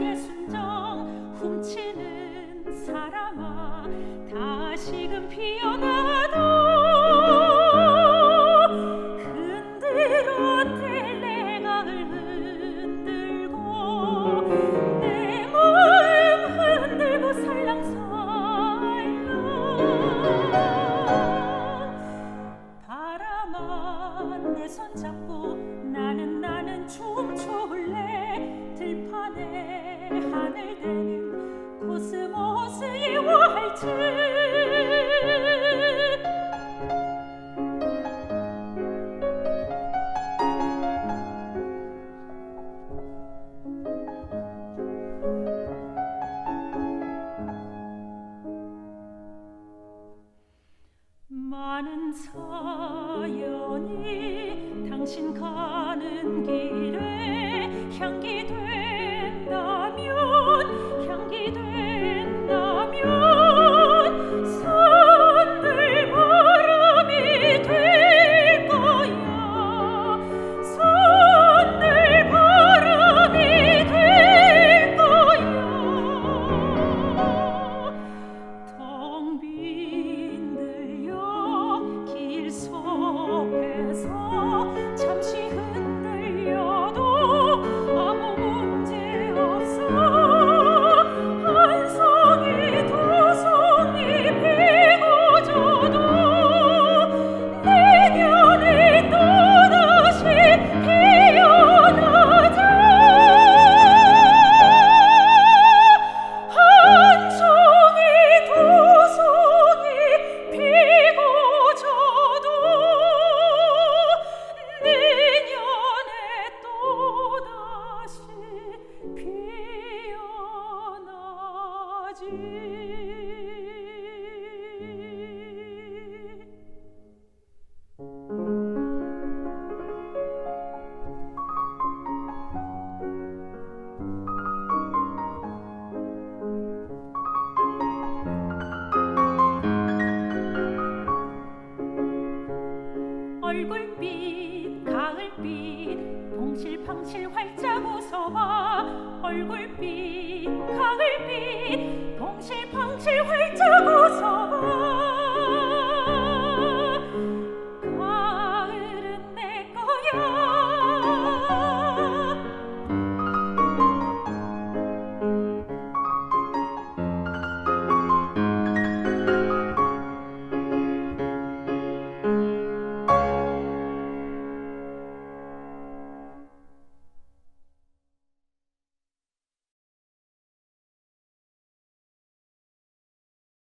나의 순정 훔치는 사람아 다시금 피어나도 흔들어 내가 흔들고 내 마음 흔들고 살랑살랑 바람아 내 손잡고 나는 나는 춤 많은 사연이 당신 가는 길에 향기 된 从。 빛 가을빛 동실팡실 활짝 웃어봐. 얼굴빛 가을빛 동실팡실 활